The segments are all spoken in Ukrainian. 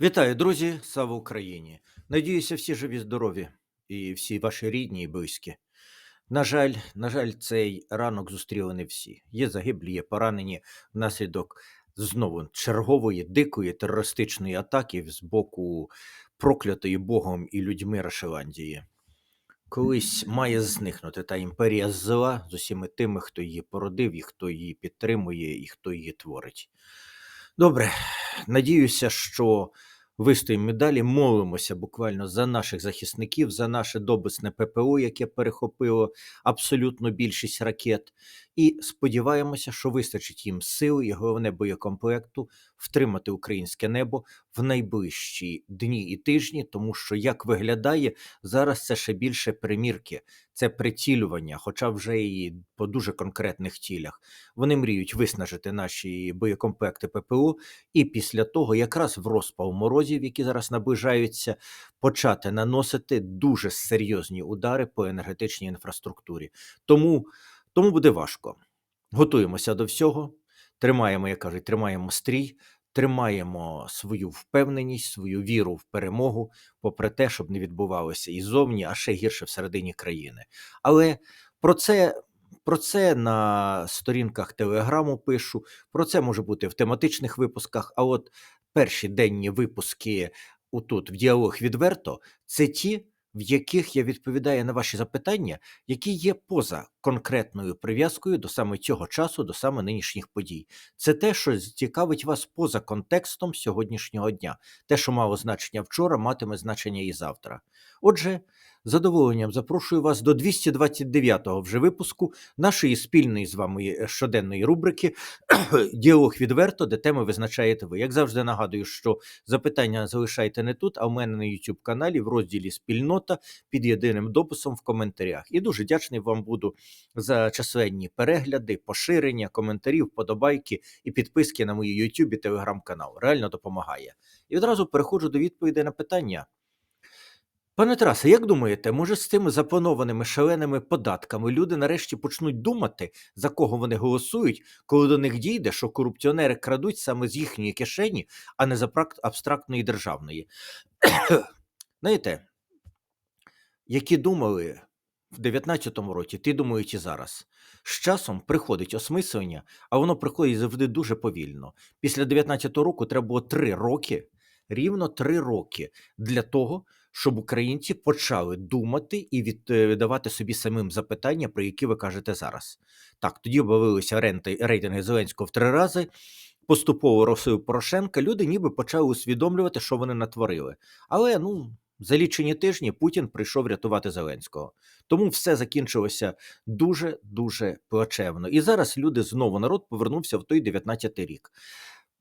Вітаю, друзі! Слава Україні! Надіюся, всі живі, здорові і всі ваші рідні і близькі. На жаль, на жаль, цей ранок зустріли не всі. Є загиблі, є поранені внаслідок знову чергової дикої терористичної атаки з боку проклятої Богом і людьми Рашеландії. Колись має зникнути та імперія зла з усіма тими, хто її породив, і хто її підтримує, і хто її творить. Добре, надіюся, що вистоїмо далі, молимося буквально за наших захисників, за наше добисне ППО, яке перехопило абсолютно більшість ракет, і сподіваємося, що вистачить їм сил і головне боєкомплекту втримати українське небо в найближчі дні і тижні, тому що як виглядає зараз, це ще більше примірки, це прицілювання, хоча вже і по дуже конкретних цілях. Вони мріють виснажити наші боєкомплекти ППО, і після того, якраз в розпал морозів, які зараз наближаються, почати наносити дуже серйозні удари по енергетичній інфраструктурі. Тому, тому буде важко. Готуємося до всього, тримаємо, як кажуть, тримаємо стрій. Тримаємо свою впевненість, свою віру в перемогу, попри те, щоб не відбувалося і зовні, а ще гірше всередині країни. Але про це про це на сторінках телеграму пишу, про це може бути в тематичних випусках. А от перші денні випуски отут в діалог відверто це ті, в яких я відповідаю на ваші запитання, які є поза конкретною прив'язкою до саме цього часу, до саме нинішніх подій. Це те, що цікавить вас поза контекстом сьогоднішнього дня. Те, що мало значення вчора, матиме значення і завтра. Отже, задоволенням запрошую вас до 229-го вже випуску нашої спільної з вами е, щоденної рубрики Діалог відверто, де теми визначаєте ви. Як завжди нагадую, що запитання залишайте не тут, а в мене на YouTube каналі в розділі Спільнота під єдиним дописом в коментарях. І дуже вдячний вам буду за численні перегляди, поширення, коментарі, вподобайки і підписки на мої YouTube і Telegram канал. Реально допомагає. І одразу переходжу до відповідей на питання. Пане Тарасе, як думаєте, може з цими запланованими шаленими податками люди нарешті почнуть думати, за кого вони голосують, коли до них дійде, що корупціонери крадуть саме з їхньої кишені, а не за абстрактної державної? Знаєте, які думали в 19-му році, ті думають і зараз. З часом приходить осмислення, а воно приходить завжди дуже повільно. Після 19-го року треба було три роки, рівно три роки для того, щоб українці почали думати і віддавати собі самим запитання, про які ви кажете зараз. Так, тоді обвалилися ренти, рейтинги Зеленського в три рази. Поступово росив Порошенка, люди ніби почали усвідомлювати, що вони натворили. Але ну за лічені тижні Путін прийшов рятувати Зеленського. Тому все закінчилося дуже дуже плачевно. І зараз люди знову народ повернувся в той 19-й рік.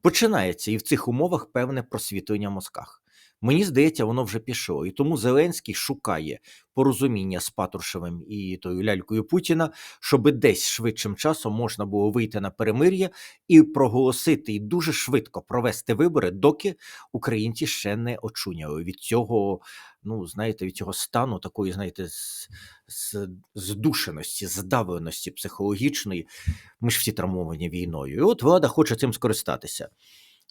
Починається і в цих умовах певне просвітлення в мозках. Мені здається, воно вже пішло. І тому Зеленський шукає порозуміння з Патрушевим і тою лялькою Путіна, щоб десь швидшим часом можна було вийти на перемир'я і проголосити і дуже швидко провести вибори, доки українці ще не очуняли від цього. Ну, знаєте, від цього стану такої, знаєте, здушеності, здавленості психологічної. Ми ж всі травмовані війною. І от влада хоче цим скористатися.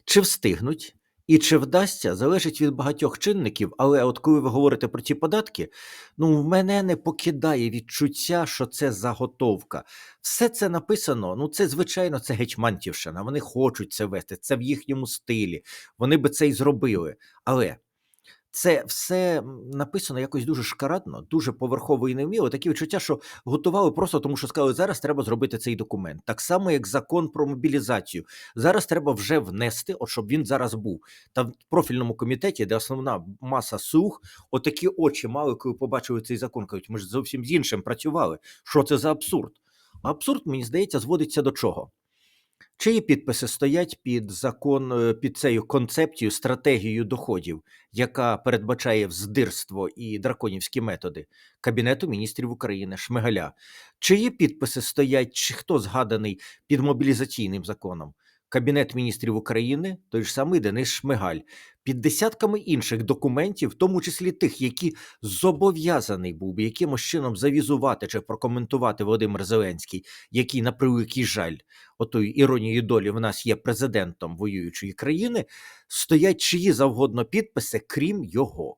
Чи встигнуть? І чи вдасться, залежить від багатьох чинників, але от коли ви говорите про ці податки, ну в мене не покидає відчуття, що це заготовка. Все це написано, ну це звичайно, це гетьмантівщина. Вони хочуть це вести, це в їхньому стилі. Вони би це й зробили. Але це все написано якось дуже шкарадно, дуже поверхово і невміло. Такі відчуття, що готували просто тому, що сказали, зараз треба зробити цей документ. Так само, як закон про мобілізацію. Зараз треба вже внести, от щоб він зараз був. Та в профільному комітеті, де основна маса слуг, отакі очі мали, коли побачили цей закон. Кажуть, ми ж зовсім з іншим працювали. Що це за абсурд? Абсурд, мені здається, зводиться до чого? Чиї підписи стоять під закон е, під цією концепцією, стратегією доходів, яка передбачає вздирство і драконівські методи Кабінету міністрів України Шмигаля? Чиї підписи стоять, чи хто згаданий під мобілізаційним законом? Кабінет міністрів України, той ж самий Денис Шмигаль, під десятками інших документів, в тому числі тих, які зобов'язаний був би якимось чином завізувати чи прокоментувати Володимир Зеленський, який, на превеликий жаль, отою іронією долі в нас є президентом воюючої країни, стоять чиї завгодно підписи, крім його.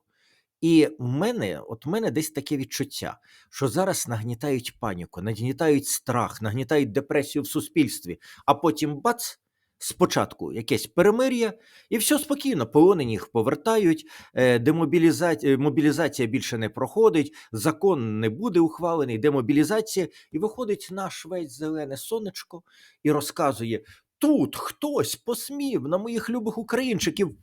І в мене, от в мене десь таке відчуття, що зараз нагнітають паніку, нагнітають страх, нагнітають депресію в суспільстві, а потім бац. Спочатку якесь перемир'я, і все спокійно, полонені їх повертають, е, демобілізація мобілізація більше не проходить, закон не буде ухвалений, демобілізація, і виходить наш весь зелене сонечко і розказує: тут хтось посмів на моїх любих українчиків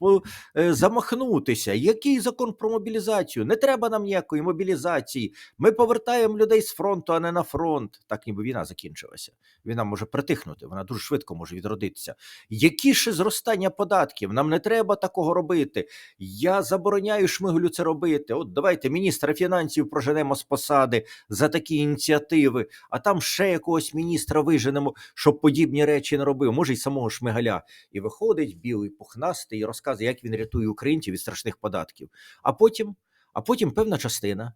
е, замахнутися. Який закон про мобілізацію? Не треба нам ніякої мобілізації. Ми повертаємо людей з фронту, а не на фронт. Так ніби війна закінчилася. Війна може притихнути, вона дуже швидко може відродитися. Які ще зростання податків? Нам не треба такого робити. Я забороняю Шмиглю це робити. От давайте міністра фінансів проженемо з посади за такі ініціативи, а там ще якогось міністра виженемо, щоб подібні речі не робив. Може, й самого Шмигаля. І виходить білий пухнастий і розказує, як він рятує українців від страшних податків. А потім, а потім певна частина.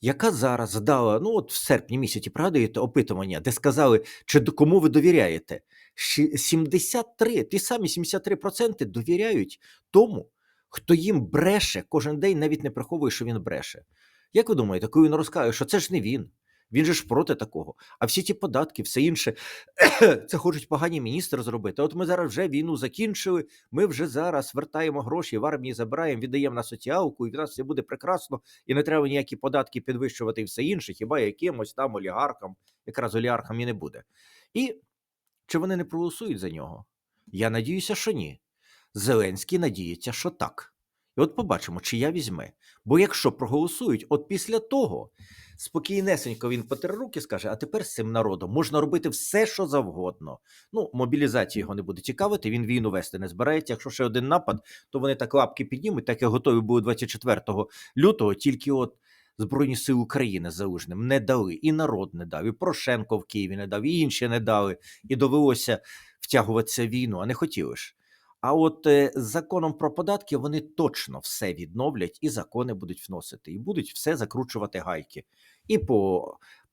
Яка зараз дала, ну от в серпні місяці пригадуєте опитування, де сказали, чи кому ви довіряєте? 73, ті самі 73% довіряють тому, хто їм бреше кожен день, навіть не приховує, що він бреше. Як ви думаєте, коли він розкаже, що це ж не він? Він же ж проти такого. А всі ті податки, все інше, це хочуть погані міністри зробити. От ми зараз вже війну закінчили, ми вже зараз вертаємо гроші, в армії забираємо, віддаємо на соціалку, і в нас все буде прекрасно, і не треба ніякі податки підвищувати і все інше, хіба якимось там олігархам, якраз олігархам і не буде. І чи вони не проголосують за нього? Я надіюся, що ні. Зеленський надіється, що так. І от побачимо, чи я візьме. Бо якщо проголосують, от після того спокійнесенько він потер руки скаже: а тепер з цим народом можна робити все, що завгодно. Ну, мобілізація його не буде цікавити, він війну вести не збирається. Якщо ще один напад, то вони так лапки піднімуть, так як готові були 24 лютого, тільки от. Збройні сили України залужним не дали, і народ не дав, і Порошенко в Києві не дав, і інші не дали, і довелося втягуватися війну, а не хотіли ж. А от е, з законом про податки вони точно все відновлять, і закони будуть вносити, і будуть все закручувати гайки. І по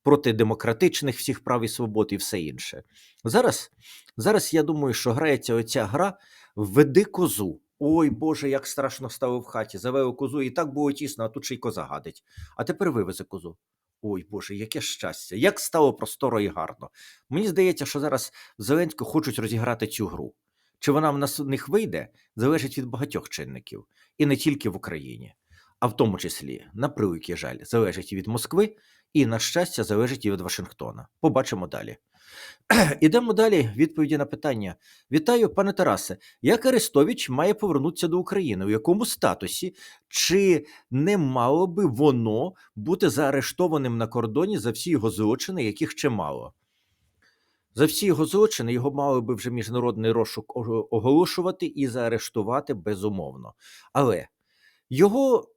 проти демократичних всіх прав і свобод, і все інше. Зараз, зараз я думаю, що грається оця гра «Веди козу. Ой Боже, як страшно стало в хаті. Завели козу, і так було тісно, а тут ще й коза гадить. А тепер вивезе козу. Ой Боже, яке щастя, як стало просторо і гарно. Мені здається, що зараз Зеленську хочуть розіграти цю гру. Чи вона в нас у них вийде, залежить від багатьох чинників, і не тільки в Україні, а в тому числі, на превеликий жаль, залежить і від Москви, і, на щастя, залежить і від Вашингтона. Побачимо далі. Ідемо далі. Відповіді на питання. Вітаю, пане Тарасе. Як Арестович має повернутися до України? У якому статусі? Чи не мало би воно бути заарештованим на кордоні за всі його злочини, яких чимало? За всі його злочини його мали би вже міжнародний розшук оголошувати і заарештувати безумовно. Але його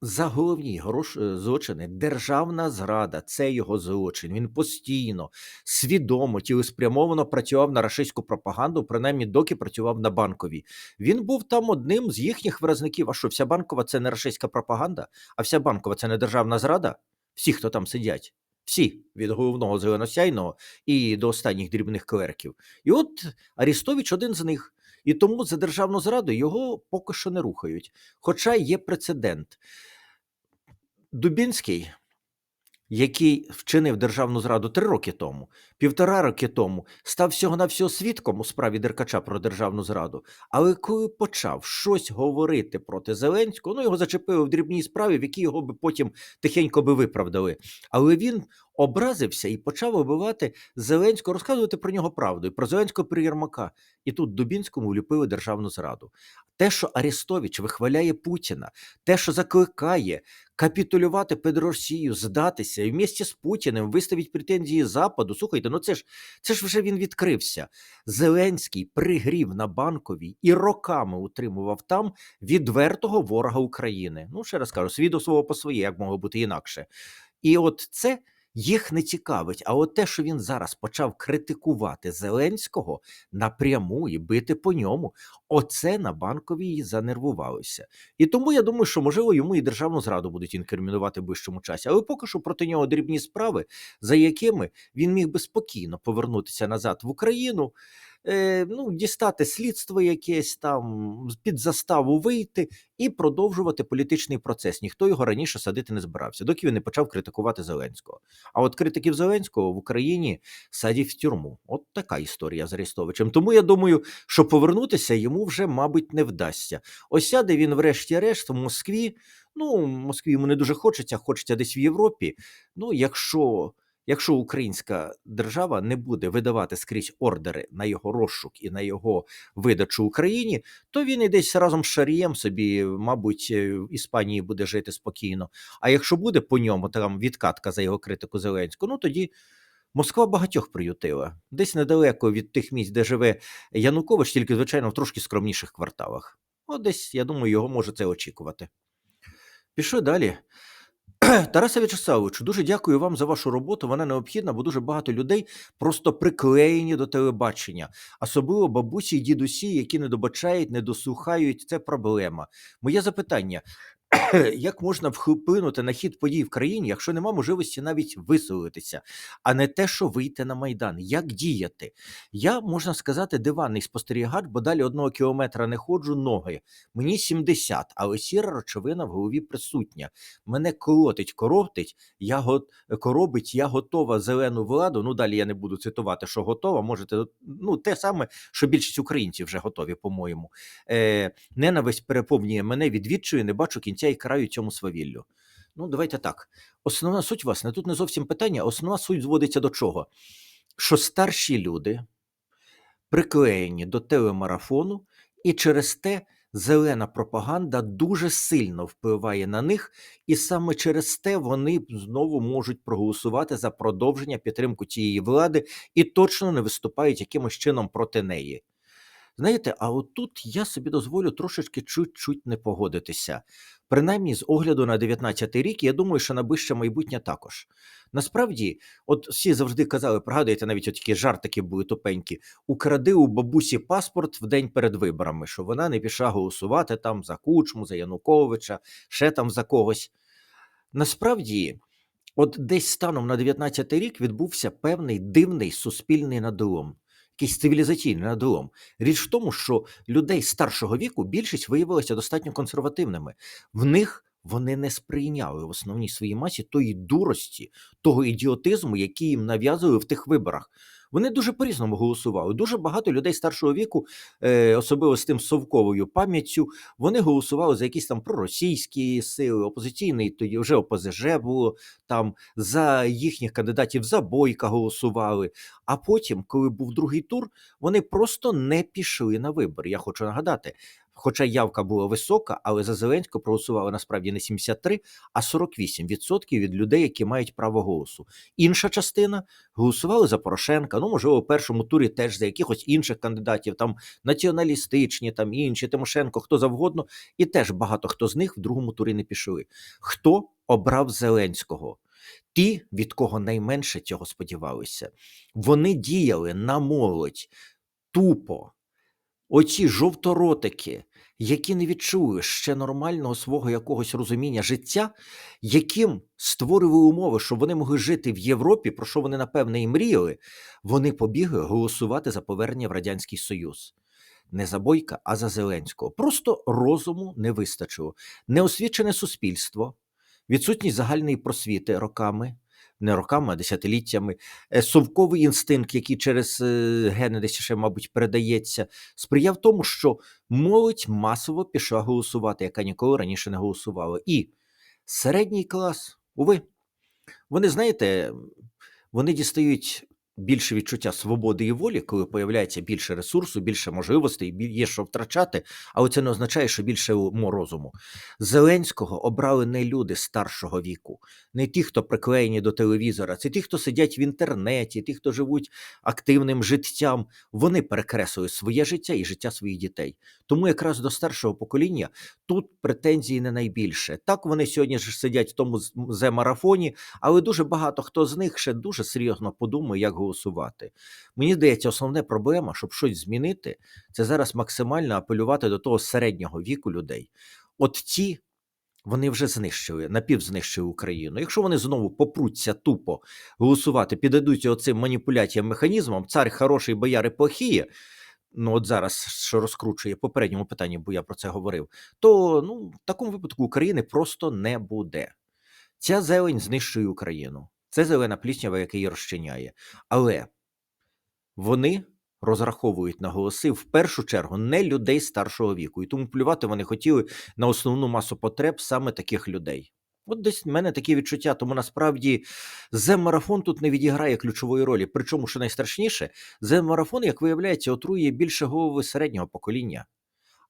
за головні е, злочини державна зрада це його злочин. Він постійно, свідомо, цілеспрямовано працював на рашистську пропаганду, принаймні доки працював на банковій. Він був там одним з їхніх виразників. А що, вся банкова це не рашистська пропаганда, а вся банкова це не державна зрада? Всі, хто там сидять. Всі від головного зеленосяйного і до останніх дрібних клерків. І от Арістович один з них. І тому за державну зраду його поки що не рухають. Хоча є прецедент. Дубінський, який вчинив державну зраду три роки тому, півтора роки тому, став всього на всього свідком у справі Деркача про державну зраду. Але коли почав щось говорити проти Зеленського, ну його зачепили в дрібній справі, в якій його би потім тихенько би виправдали. Але він образився і почав оббивати Зеленського, розказувати про нього правду і про Зеленського при Єрмака. І тут Дубінському вліпили державну зраду. Те, що Арестович вихваляє Путіна, те, що закликає капітулювати перед Росією, здатися і в місті з Путіним виставить претензії Западу. Слухайте, ну це ж це ж вже він відкрився. Зеленський пригрів на банковій і роками утримував там відвертого ворога України. Ну, ще раз кажу, свідо свого по своє, як могло бути інакше. І от це Їх не цікавить. А от те, що він зараз почав критикувати Зеленського напряму і бити по ньому, оце на банковій занервувалося. І тому я думаю, що можливо йому і державну зраду будуть інкримінувати в ближчому часі. Але поки що проти нього дрібні справи, за якими він міг би спокійно повернутися назад в Україну. Е, ну, дістати слідство якесь там, під заставу вийти і продовжувати політичний процес. Ніхто його раніше садити не збирався, доки він не почав критикувати Зеленського. А от критиків Зеленського в Україні садять в тюрму. От така історія з Арестовичем. Тому я думаю, що повернутися йому вже, мабуть, не вдасться. Ось сяде він, врешті-решт, в Москві. Ну, в Москві йому не дуже хочеться, хочеться десь в Європі. Ну, якщо. Якщо українська держава не буде видавати скрізь ордери на його розшук і на його видачу Україні, то він і десь разом з Шарієм собі, мабуть, е, в Іспанії буде жити спокійно. А якщо буде по ньому там відкатка за його критику Зеленського, ну тоді Москва багатьох приютила. Десь недалеко від тих місць, де живе Янукович, тільки, звичайно, в трошки скромніших кварталах. От десь, я думаю, його може це очікувати. Пішли далі. Тарасе В'ячеславовичу, дуже дякую вам за вашу роботу. Вона необхідна, бо дуже багато людей просто приклеєні до телебачення, особливо бабусі і дідусі, які не добачають, не дослухають. Це проблема. Моє запитання: як можна вплинути на хід подій в країні, якщо нема можливості навіть виселитися, а не те, що вийти на майдан? Як діяти? Я можна сказати, диванний спостерігач, бо далі одного кілометра не ходжу ноги. Мені 70, але сіра речовина в голові присутня. Мене колотить, коробтить, я го... коробить, я готова зелену владу. Ну далі я не буду цитувати, що готова. Можете ну те саме, що більшість українців вже готові, по-моєму. Е, ненависть переповнює мене від відчаю, не бачу кінця і краю цьому свавіллю. Ну, давайте так. Основна суть, власне, тут не зовсім питання, основна суть зводиться до чого? Що старші люди приклеєні до телемарафону, і через те зелена пропаганда дуже сильно впливає на них, і саме через те вони знову можуть проголосувати за продовження підтримку цієї влади і точно не виступають якимось чином проти неї. Знаєте, а от тут я собі дозволю трошечки чуть-чуть не погодитися. Принаймні, з огляду на 19-й рік, я думаю, що на ближче майбутнє також. Насправді, от всі завжди казали, пригадуєте, навіть от такі жартики були тупенькі. Укради у бабусі паспорт в день перед виборами, що вона не пішла голосувати там за Кучму, за Януковича, ще там за когось. Насправді, от десь станом на 19-й рік відбувся певний дивний суспільний надлом, якийсь цивілізаційний надлом. Річ в тому, що людей старшого віку більшість виявилася достатньо консервативними. В них вони не сприйняли в основній своїй масі тої дурості, того ідіотизму, який їм нав'язували в тих виборах. Вони дуже по-різному голосували. Дуже багато людей старшого віку, е, особливо з тим совковою пам'яттю, вони голосували за якісь там проросійські сили, опозиційний тоді вже ОПЗЖ було там за їхніх кандидатів за Бойка голосували. А потім, коли був другий тур, вони просто не пішли на вибори. Я хочу нагадати. Хоча явка була висока, але за Зеленського проголосували насправді не 73, а 48% від людей, які мають право голосу. Інша частина голосували за Порошенка. Ну, можливо, у першому турі теж за якихось інших кандидатів, там націоналістичні, там інші, Тимошенко, хто завгодно, і теж багато хто з них в другому турі не пішли. Хто обрав Зеленського? Ті, від кого найменше цього сподівалися, вони діяли на молодь тупо. Оці жовторотики, які не відчули ще нормального свого якогось розуміння життя, яким створювали умови, щоб вони могли жити в Європі, про що вони напевне і мріяли, вони побігли голосувати за повернення в Радянський Союз. Не за Бойка, а за Зеленського. Просто розуму не вистачило. Неосвічене суспільство, відсутність загальної просвіти роками, не роками, а десятиліттями, е, совковий інстинкт, який через е, гени десь ще, мабуть, передається, сприяв тому, що молодь масово пішла голосувати, яка ніколи раніше не голосувала. І середній клас, уви, вони, знаєте, вони дістають більше відчуття свободи і волі, коли появляється більше ресурсу, більше можливостей, є що втрачати, але це не означає, що більше ум- розуму. Зеленського обрали не люди старшого віку, не ті, хто приклеєні до телевізора, це ті, хто сидять в інтернеті, ті, хто живуть активним життям. Вони перекреслили своє життя і життя своїх дітей. Тому якраз до старшого покоління тут претензії не найбільше. Так вони сьогодні ж сидять в тому з- зе-марафоні, але дуже багато хто з них ще дуже серйозно подумає, як голосувати. Мені здається, основна проблема, щоб щось змінити, це зараз максимально апелювати до того середнього віку людей. От ті. Вони вже знищили, напівзнищили Україну. Якщо вони знову попруться тупо голосувати, піддадуться оцим маніпуляціям механізмом, цар хороший, бояри плохі, ну от зараз що розкручує попередньому питанні, бо я про це говорив, то ну, в такому випадку України просто не буде. Ця зелень знищує Україну. Це зелена пліснява, її розчиняє. Але вони розраховують на голоси в першу чергу не людей старшого віку. І тому плювати вони хотіли на основну масу потреб саме таких людей. От десь в мене такі відчуття, тому насправді земарафон тут не відіграє ключової ролі. Причому, що найстрашніше, земарафон, як виявляється, отрує більше голови середнього покоління,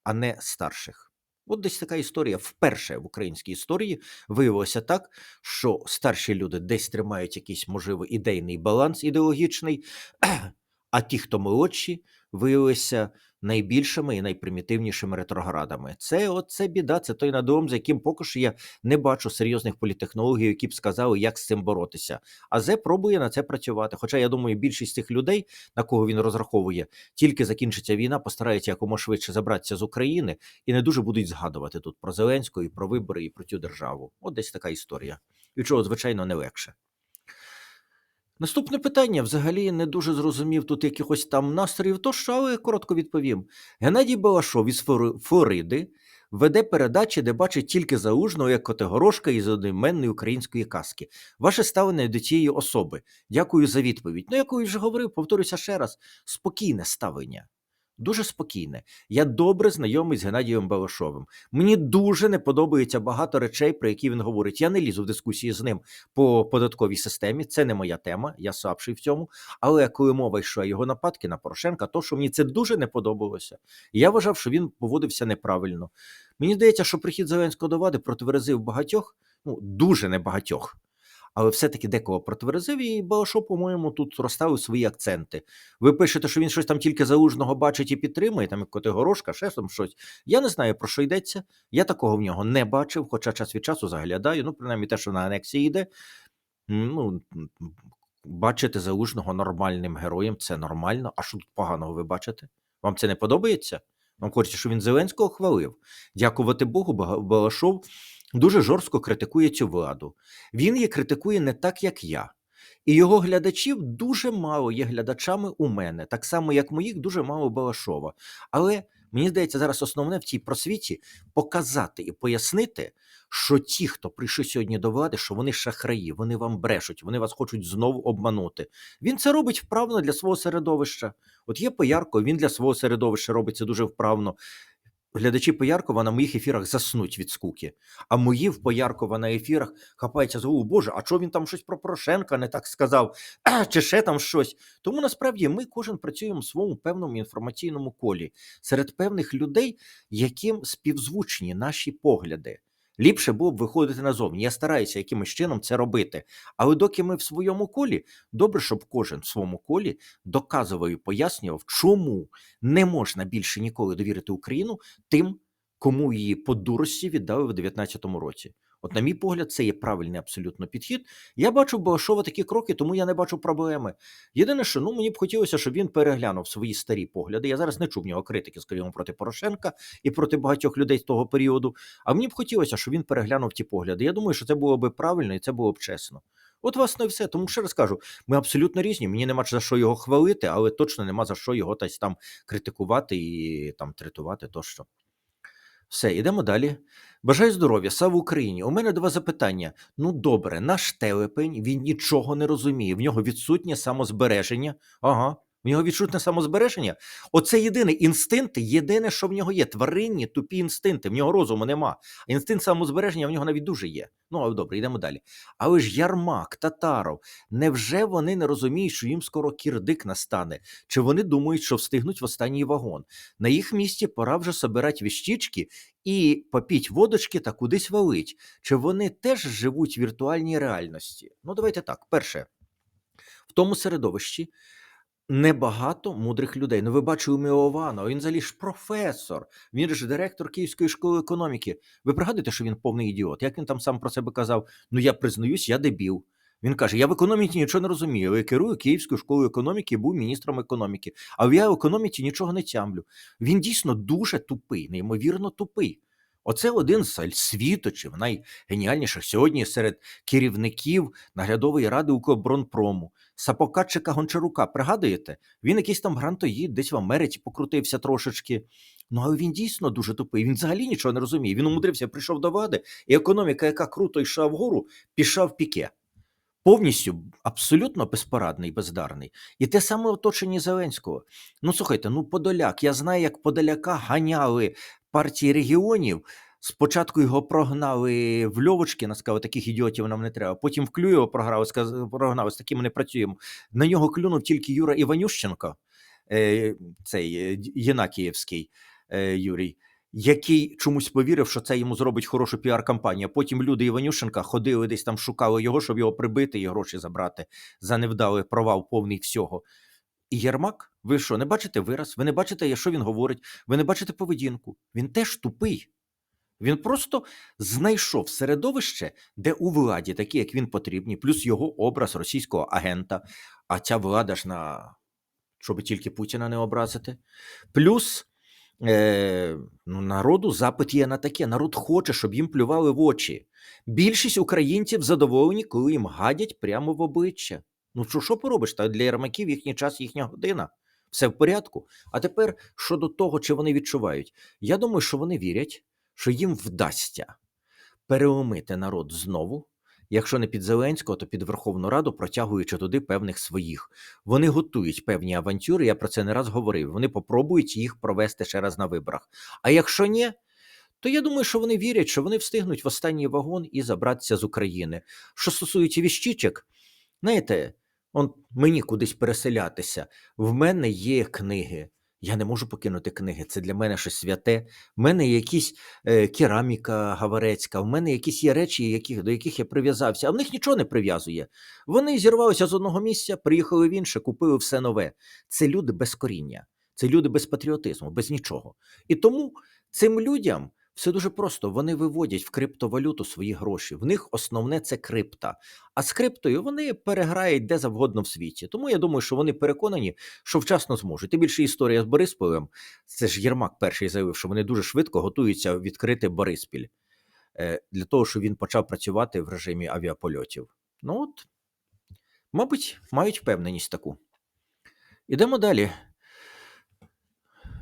а не старших. От десь така історія. Вперше в українській історії виявилося так, що старші люди десь тримають якийсь, можливо, ідейний баланс ідеологічний, а ті, хто молодші, виявилися найбільшими і найпримітивнішими ретроградами. Це оце біда, це той надом, за яким поки що я не бачу серйозних політехнологій, які б сказали, як з цим боротися. А Зе пробує на це працювати. Хоча я думаю, більшість цих людей, на кого він розраховує, тільки закінчиться війна, постараються якомога швидше забратися з України і не дуже будуть згадувати тут про Зеленського, і про вибори, і про цю державу. От десь така історія. І чого, звичайно, не легше. Наступне питання взагалі не дуже зрозумів тут якихось там настроїв, тож, але коротко відповім. Геннадій Балашов із Флориди веде передачі, де бачить тільки залужного як котигорошка із одноіменної української казки. Ваше ставлення до цієї особи. Дякую за відповідь. Ну, як я вже говорив, повторюся ще раз: спокійне ставлення. Дуже спокійне. Я добре знайомий з Геннадієм Балашовим. Мені дуже не подобається багато речей, про які він говорить. Я не лізу в дискусії з ним по податковій системі. Це не моя тема, я слабший в цьому. Але коли мова йшла його нападки на Порошенка, то що мені це дуже не подобалося. Я вважав, що він поводився неправильно. Мені здається, що прихід Зеленського до влади протверезив багатьох, ну дуже небагатьох. Але все-таки декого протверезив, і Балашов, по-моєму, тут розставив свої акценти. Ви пишете, що він щось там тільки залужного бачить і підтримує, там як Котигорошка, ще там щось. Я не знаю, про що йдеться. Я такого в нього не бачив, хоча час від часу заглядаю. Ну, принаймні, те, що на анексії йде. Ну, бачити залужного нормальним героєм це нормально. А що тут поганого ви бачите? Вам це не подобається? Вам хочеться, щоб він Зеленського хвалив. Дякувати Богу, Балашов дуже жорстко критикує цю владу. Він її критикує не так, як я. І його глядачів дуже мало є глядачами у мене, так само, як моїх, дуже мало Балашова. Але мені здається, зараз основне в цій просвіті показати і пояснити, що ті, хто прийшли сьогодні до влади, що вони шахраї, вони вам брешуть, вони вас хочуть знову обманути. Він це робить вправно для свого середовища. От є Поярко, він для свого середовища робить це дуже вправно. Глядачі Пояркова на моїх ефірах заснуть від скуки, а мої в Пояркова на ефірах хапаються за голову, Боже, а чого він там щось про Порошенка не так сказав, чи ще там щось. Тому насправді ми кожен працюємо в своєму певному інформаційному колі серед певних людей, яким співзвучні наші погляди. Ліпше було б виходити назовні. Я стараюся якимось чином це робити. Але доки ми в своєму колі, добре, щоб кожен в своєму колі доказував і пояснював, чому не можна більше ніколи довірити Україну тим, кому її по дурості віддали в 2019 році. От, на мій погляд, це є правильний абсолютно підхід. Я бачу в Балашова такі кроки, тому я не бачу проблеми. Єдине, що ну мені б хотілося, щоб він переглянув свої старі погляди. Я зараз не чув в нього критики, скажімо, проти Порошенка і проти багатьох людей з того періоду. А мені б хотілося, щоб він переглянув ті погляди. Я думаю, що це було би правильно і це було б чесно. От, власне, все. Тому ще раз кажу, ми абсолютно різні. Мені нема за що його хвалити, але точно нема за що його десь там критикувати і там третувати тощо. Все, йдемо далі. Бажаю здоров'я, слава Україні. У мене два запитання. Ну, добре, наш телепень він нічого не розуміє. В нього відсутнє самозбереження. Ага, В нього відчутне самозбереження. Оце єдиний інстинкт, єдине, що в нього є. Тваринні, тупі інстинкти. В нього розуму нема. Інстинкт самозбереження в нього навіть дуже є. Ну, а добре, йдемо далі. Але ж Ярмак, Татаров, невже вони не розуміють, що їм скоро кірдик настане? Чи вони думають, що встигнуть в останній вагон? На їх місці пора вже собирати віщички і попіть водочки та кудись валить. Чи вони теж живуть в віртуальній реальності? Ну, давайте так. Перше, в тому середовищі небагато мудрих людей. Ну, ви бачили Міованова, він взагалі ж професор, він ж директор Київської школи економіки. Ви пригадуєте, що він повний ідіот? Як він там сам про себе казав? Ну, я признаюсь, я дебіл. Він каже: Я в економіці нічого не розумію. Я керую Київською школою економіки, і був міністром економіки, а я в економіці нічого не тямлю. Він дійсно дуже тупий, неймовірно тупий. Оце один з світочів, найгеніальніших сьогодні серед керівників наглядової ради Укроборонпрому. Сапокатчика Гончарука, пригадуєте? Він якийсь там грантоїд, десь в Америці покрутився трошечки. Ну, але він дійсно дуже тупий. Він взагалі нічого не розуміє. Він умудрився, прийшов до влади, і економіка, яка круто йшла вгору, пішла в піке. Повністю абсолютно безпорадний, бездарний. І те саме оточення Зеленського. Ну, слухайте, ну Подоляк. Я знаю, як Подоляка ганяли партії регіонів. Спочатку його прогнали в Льовочкіна, сказали, таких ідіотів нам не треба. Потім в Клюєва програли, сказали, прогнали, з такими не працюємо. На нього клюнув тільки Юра Іванющенко, е, цей е, Єнакієвський е, Юрій, який чомусь повірив, що це йому зробить хорошу піар-кампанію. Потім люди Іванющенка ходили десь там, шукали його, щоб його прибити і гроші забрати за невдалий провал повний всього. І Єрмак, ви що, не бачите вираз? Ви не бачите, що він говорить, ви не бачите поведінку. Він теж тупий. Він просто знайшов середовище, де у владі, такі, як він потрібні, плюс його образ російського агента, а ця влада ж на щоб тільки Путіна не образити. Плюс е, ну, народу запит є на таке. Народ хоче, щоб їм плювали в очі. Більшість українців задоволені, коли їм гадять прямо в обличчя. Ну, що, що поробиш? Та для ярмаків їхній час, їхня година. Все в порядку. А тепер щодо того, чи вони відчувають, я думаю, що вони вірять, що їм вдасться переумити народ знову. Якщо не під Зеленського, то під Верховну Раду, протягуючи туди певних своїх. Вони готують певні авантюри. Я про це не раз говорив. Вони попробують їх провести ще раз на виборах. А якщо ні, то я думаю, що вони вірять, що вони встигнуть в останній вагон і забратися з України. Що стосується віщичок, знаєте, он мені кудись переселятися. В мене є книги. Я не можу покинути книги. Це для мене щось святе. В мене є якісь е, кераміка гаварецька, в мене якісь є речі, яких, до яких я прив'язався, а в них нічого не прив'язує. Вони зірвалися з одного місця, приїхали в інше, купили все нове. Це люди без коріння, це люди без патріотизму, без нічого. І тому цим людям. Все дуже просто. Вони виводять в криптовалюту свої гроші. В них основне це крипта. А з криптою вони переграють де завгодно в світі. Тому я думаю, що вони переконані, що вчасно зможуть. Тим більше історія з Борисполем. Це ж Єрмак перший заявив, що вони дуже швидко готуються відкрити Бориспіль е, для того, щоб він почав працювати в режимі авіапольотів. Ну от, мабуть, мають впевненість таку. Ідемо далі.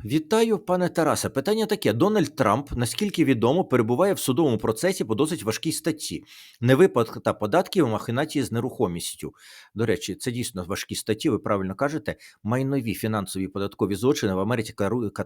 Вітаю, пане Тарасе. Питання таке: Дональд Трамп, наскільки відомо, перебуває в судовому процесі по досить важкій статті невиплата податків махінації з нерухомістю. До речі, це дійсно важкі статті. Ви правильно кажете. Майнові фінансові податкові злочини в Америці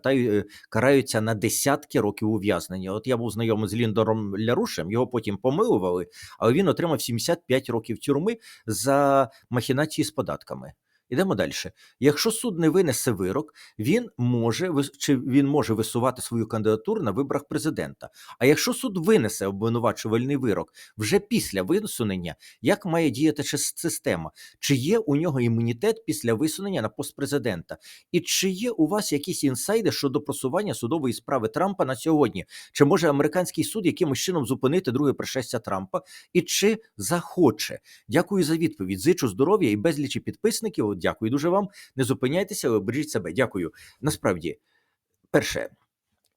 е, караються на десятки років ув'язнення. От я був знайомий з Ліндором Лярушем, його потім помилували, але він отримав 75 років тюрми за махінації з податками. Ідемо далі. Якщо суд не винесе вирок, він може чи він може висувати свою кандидатуру на виборах президента. А якщо суд винесе обвинувачувальний вирок вже після висунення, як має діяти система? Чи є у нього імунітет після висунення на пост президента? І чи є у вас якісь інсайди щодо просування судової справи Трампа на сьогодні? Чи може американський суд якимось чином зупинити друге пришестя Трампа? І чи захоче? Дякую за відповідь. Зичу здоров'я і безлічі підписників. Дякую дуже вам. Не зупиняйтеся, але бережіть себе. Дякую. Насправді, перше,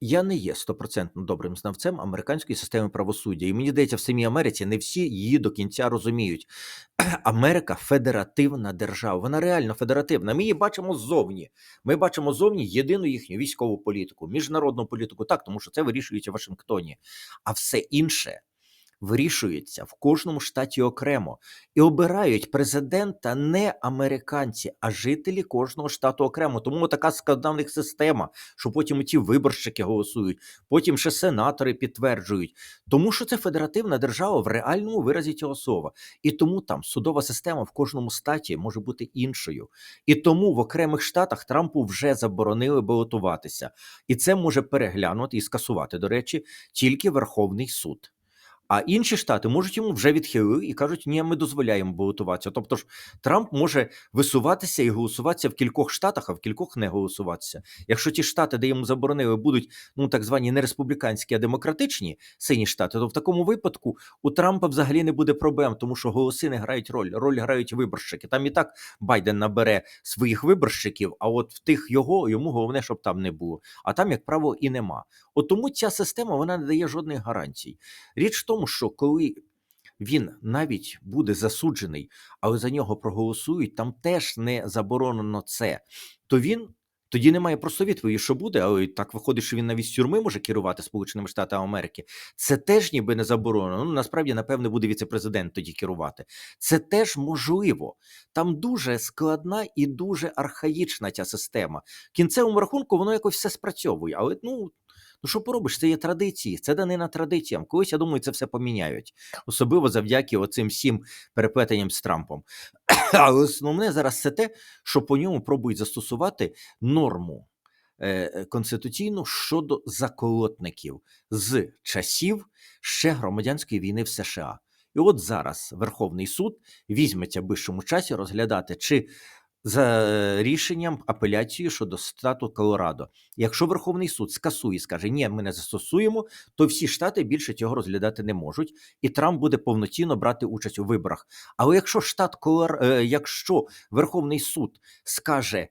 я не є стопроцентно добрим знавцем американської системи правосуддя, і мені здається, в самій Америці не всі її до кінця розуміють. Америка федеративна держава. Вона реально федеративна. Ми її бачимо ззовні. Ми бачимо ззовні єдину їхню військову політику, міжнародну політику, так, тому що це вирішується в Вашингтоні. А все інше вирішується в кожному штаті окремо, і обирають президента не американці, а жителі кожного штату окремо. Тому така складна система, що потім ті виборщики голосують, потім ще сенатори підтверджують. Тому що це федеративна держава в реальному виразі цього слова. І тому там судова система в кожному штаті може бути іншою. І тому в окремих штатах Трампу вже заборонили балотуватися. І це може переглянути і скасувати, до речі, тільки Верховний суд. А інші штати можуть йому вже відхилили і кажуть, ні, ми дозволяємо балотуватися. Тобто ж Трамп може висуватися і голосуватися в кількох штатах, а в кількох не голосуватися. Якщо ті штати, де йому заборонили, будуть ну так звані не республіканські, а демократичні сині штати, то в такому випадку у Трампа взагалі не буде проблем, тому що голоси не грають роль. Роль грають виборщики. Там і так Байден набере своїх виборщиків, а от в тих його йому головне, щоб там не було. А там, як правило, і нема. От тому ця система вона не дає жодних гарантій. Річ в тому, що коли він навіть буде засуджений, але за нього проголосують, там теж не заборонено це, то він. Тоді немає просто відповіді, що буде, але так виходить, що він навіть з тюрми може керувати Сполученими Штатами Америки. Це теж ніби не заборонено. Ну насправді, напевне, буде віце-президент тоді керувати. Це теж можливо. Там дуже складна і дуже архаїчна ця система. В кінцевому рахунку воно якось все спрацьовує, але ну. Ну, що поробиш, це є традиції, це данина традиціям. Колись, я думаю, це все поміняють, особливо завдяки оцим всім переплетенням з Трампом. Але основне зараз це те, що по ньому пробують застосувати норму е, конституційну щодо заколотників з часів ще громадянської війни в США. І от зараз Верховний суд візьметься в вищому часі розглядати, чи за рішенням апеляції щодо штату Колорадо. Якщо Верховний суд скасує скаже, ні, ми не застосуємо, то всі штати більше цього розглядати не можуть, і Трамп буде повноцінно брати участь у виборах. Але якщо штат Колор... е, якщо Верховний суд скаже.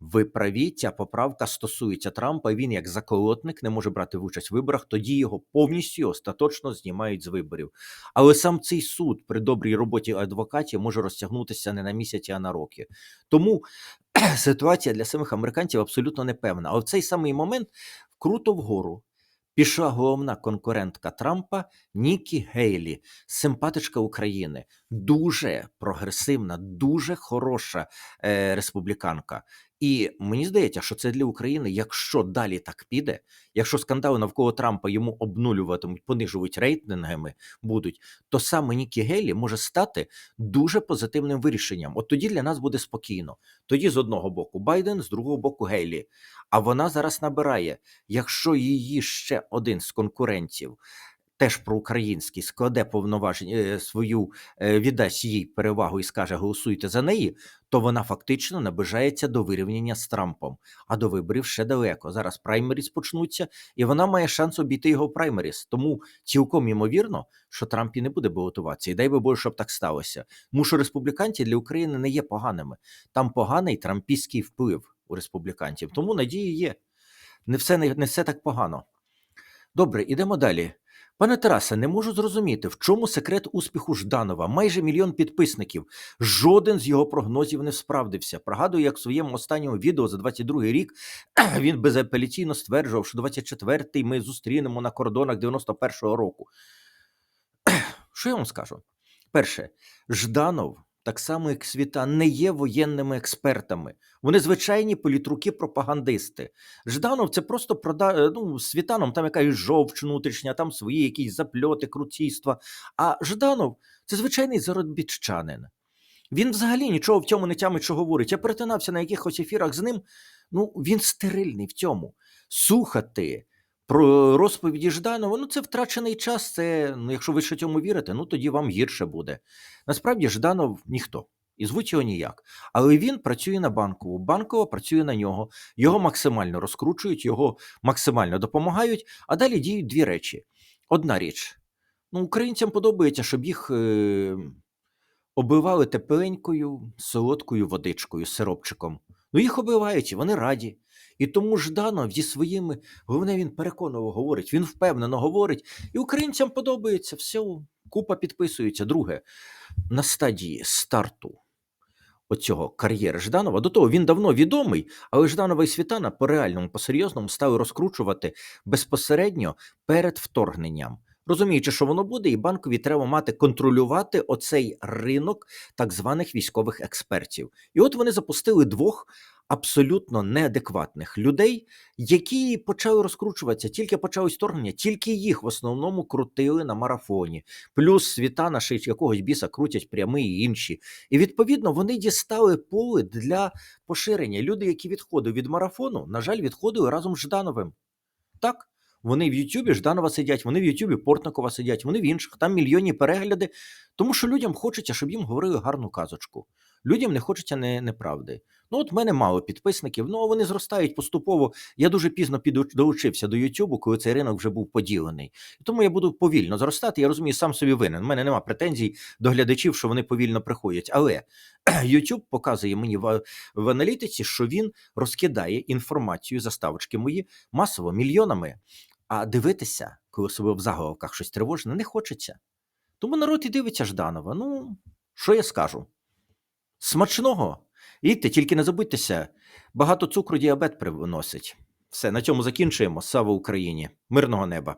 Ви праві, ця поправка стосується Трампа. Він, як заколотник, не може брати участь в виборах. Тоді його повністю остаточно знімають з виборів. Але сам цей суд при добрій роботі адвокатів може розтягнутися не на місяці, а на роки. Тому ситуація для самих американців абсолютно непевна. А в цей самий момент круто вгору пішла головна конкурентка Трампа Нікі Гейлі, симпатичка України, дуже прогресивна, дуже хороша е, республіканка. І мені здається, що це для України, якщо далі так піде, якщо скандали навколо Трампа йому обнулюватимуть, понижують рейтингами будуть, то саме Нікі Гейлі може стати дуже позитивним вирішенням. От тоді для нас буде спокійно. Тоді з одного боку Байден, з другого боку Гейлі. А вона зараз набирає, якщо її ще один з конкурентів. Теж проукраїнський складе повноваження е, свою е, віддасть їй перевагу і скаже голосуйте за неї, то вона фактично наближається до вирівняння з Трампом. А до виборів ще далеко. Зараз праймеріс почнуться, і вона має шанс обійти його праймеріс. Тому цілком ймовірно, що Трамп і не буде балотуватися. І дай би Боже, щоб так сталося. Тому що республіканці для України не є поганими. Там поганий трампійський вплив у республіканців. Тому надії є. Не все не, не все так погано. Добре, ідемо далі. Пане Тарасе, не можу зрозуміти, в чому секрет успіху Жданова. Майже мільйон підписників. Жоден з його прогнозів не справдився. Пригадую, як в своєму останньому відео за 22-й рік він безапеляційно стверджував, що 24-й ми зустрінемо на кордонах 91-го року. Що я вам скажу? Перше, Жданов, так само як світа, не є воєнними експертами. Вони звичайні політруки-пропагандисти. Жданов це просто прода... е, ну, світаном, там якась жовч внутрішня, там свої якісь запльоти, круційства. А Жданов це звичайний заробітчанин. Він взагалі нічого в цьому не тямить, що говорить. Я перетинався на якихось ефірах з ним. Ну, він стерильний в цьому. Слухати про розповіді Жданова, ну це втрачений час. Це, ну, якщо ви ще цьому вірите, ну тоді вам гірше буде. Насправді Жданов ніхто. І звуть його ніяк. Але він працює на банкову. Банкова працює на нього. Його максимально розкручують, його максимально допомагають. А далі діють дві речі. Одна річ: ну, українцям подобається, щоб їх е- оббивали тепленькою, солодкою водичкою, сиропчиком. Ну, їх оббивають, і вони раді. І тому Жданов зі своїми, головне, він переконливо говорить, він впевнено говорить, і українцям подобається, все, купа підписується. Друге, на стадії старту оцього кар'єри Жданова, до того він давно відомий, але Жданова і Світана по реальному, по серйозному стали розкручувати безпосередньо перед вторгненням. Розуміючи, що воно буде, і банкові треба мати контролювати оцей ринок так званих військових експертів. І от вони запустили двох абсолютно неадекватних людей, які почали розкручуватися, тільки почалось вторгнення, тільки їх в основному крутили на марафоні. Плюс Світана ще якогось біса крутять прямий і інші. І відповідно вони дістали поле для поширення. Люди, які відходили від марафону, на жаль, відходили разом з Ждановим. Так, вони в Ютубі Жданова сидять, вони в Ютубі Портникова сидять, вони в інших, там мільйонні перегляди. Тому що людям хочеться, щоб їм говорили гарну казочку. Людям не хочеться не, неправди. Ну, от в мене мало підписників, ну вони зростають поступово. Я дуже пізно долучився до Ютубу, коли цей ринок вже був поділений. Тому я буду повільно зростати. Я розумію, сам собі винен. У мене нема претензій до глядачів, що вони повільно приходять. Але YouTube показує мені в, в аналітиці, що він розкидає інформацію, заставочки мої масово мільйонами. А дивитися, коли особливо в заголовках щось тривожне, не хочеться. Тому народ і дивиться Жданова. Ну, що я скажу? Смачного! Їдьте, тільки не забудьтеся, багато цукру діабет приносить. Все, на цьому закінчуємо. Слава Україні! Мирного неба!